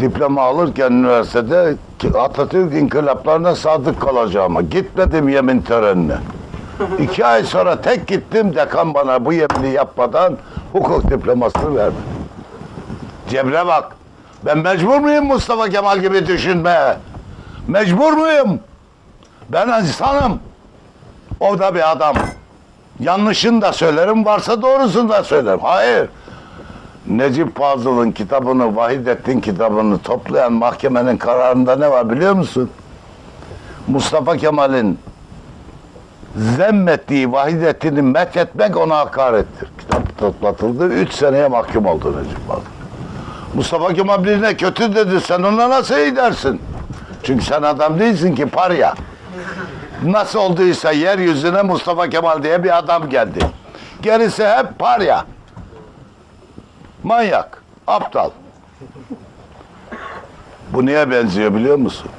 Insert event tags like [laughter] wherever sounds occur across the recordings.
diploma alırken üniversitede Atatürk inkılaplarına sadık kalacağıma gitmedim yemin törenine. [laughs] İki ay sonra tek gittim dekan bana bu yemini yapmadan hukuk diplomasını verdi. Cebre bak. Ben mecbur muyum Mustafa Kemal gibi düşünmeye? Mecbur muyum? Ben insanım. O da bir adam. Yanlışını da söylerim, varsa doğrusunu da söylerim. Hayır. Necip Fazıl'ın kitabını, Vahidettin kitabını toplayan mahkemenin kararında ne var biliyor musun? Mustafa Kemal'in zemmettiği Vahidettin'i methetmek ona hakarettir. Kitap toplatıldı, üç seneye mahkum oldu Necip Fazıl. Mustafa Kemal birine kötü dedi, sen ona nasıl iyi dersin? Çünkü sen adam değilsin ki parya. Nasıl olduysa yeryüzüne Mustafa Kemal diye bir adam geldi. Gerisi hep parya. Manyak, aptal. Bu neye benziyor biliyor musun?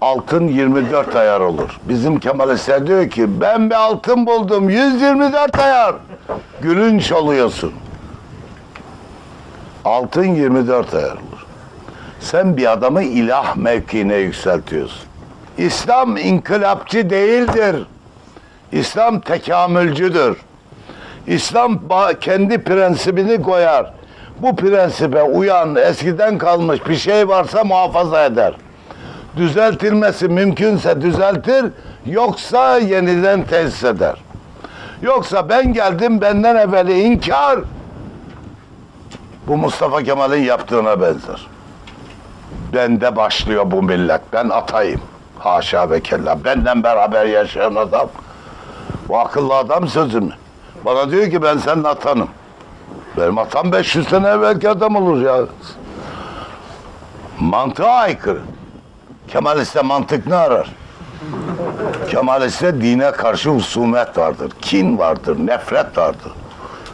Altın 24 ayar olur. Bizim Kemalistler diyor ki ben bir altın buldum 124 ayar. Gülünç oluyorsun. Altın 24 ayar olur. Sen bir adamı ilah mevkiine yükseltiyorsun. İslam inkılapçı değildir. İslam tekamülcüdür. İslam kendi prensibini koyar. Bu prensibe uyan eskiden kalmış bir şey varsa muhafaza eder. Düzeltilmesi mümkünse düzeltir, yoksa yeniden tesis eder. Yoksa ben geldim benden evveli inkar. Bu Mustafa Kemal'in yaptığına benzer. Bende başlıyor bu millet. Ben atayım. Haşa ve kella. Benden beraber yaşayan adam. Bu akıllı adam sözü mü? Bana diyor ki ben senin atanım. Benim atam 500 sene evvelki adam olur ya. Mantığa aykırı. Kemaliste mantık ne arar? Kemaliste dine karşı husumet vardır, kin vardır, nefret vardır.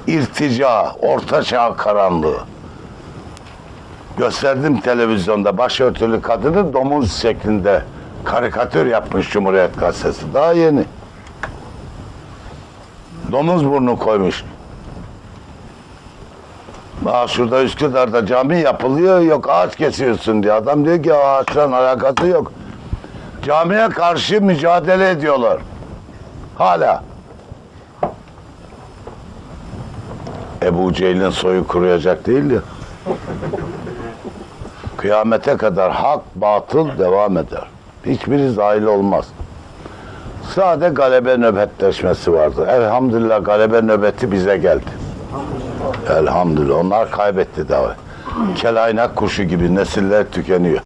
İrtica, ortaçağ karanlığı. Gösterdim televizyonda başörtülü kadını domuz şeklinde karikatür yapmış Cumhuriyet Gazetesi. Daha yeni. Domuz burnu koymuş. Aa, şurada Üsküdar'da cami yapılıyor, yok ağaç kesiyorsun diye. Adam diyor ki ağaçla alakası yok. Camiye karşı mücadele ediyorlar. Hala. Ebu Cehil'in soyu kuruyacak değil ya. Kıyamete kadar hak, batıl devam eder. Hiçbiri zahil olmaz. Sade galebe nöbetleşmesi vardır. Elhamdülillah galebe nöbeti bize geldi. Elhamdülillah. Onlar kaybetti daha. Kelaynak kuşu gibi nesiller tükeniyor.